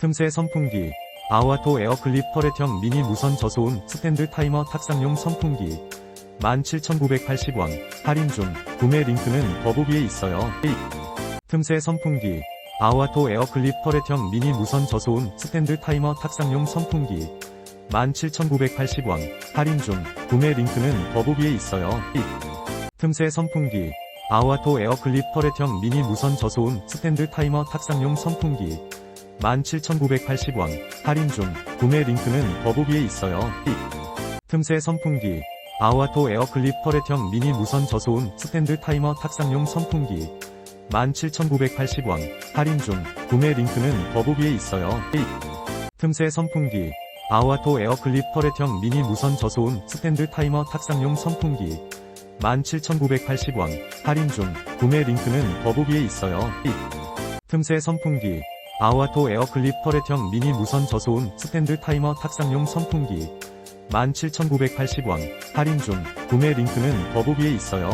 틈새 선풍기 아와토 에어클립 터렛형 미니 무선 저소음 스탠드 타이머 탁상용 선풍기 17,980원 할인 중 구매 링크는 더보기에 있어요. 틈새 선풍기 아와토 에어클립 터렛형 미니 무선 저소음 스탠드 타이머 탁상용 선풍기 17,980원 할인 중 구매 링크는 더보기에 있어요. 틈새 선풍기 아와토 에어클립 터렛형 미니 무선 저소음 스탠드 타이머 탁상용 선풍기 17,980원. 할인 중. 구매 링크는 더보기에 있어요. 틈새 선풍기. 아와토 에어클립 터렛형 미니 무선 저소음 스탠드 타이머 탁상용 선풍기. 17,980원. 할인 중. 구매 링크는 더보기에 있어요. 틈새 선풍기. 아와토 에어클립 터렛형 미니 무선 저소음 스탠드 타이머 탁상용 선풍기. 17,980원. 할인 중. 구매 링크는 더보기에 있어요. 틈새 선풍기 아와토 에어클립 터렛형 미니 무선 저소음 스탠드 타이머 탁상용 선풍기. 17,980원. 할인 중. 구매 링크는 더보기에 있어요.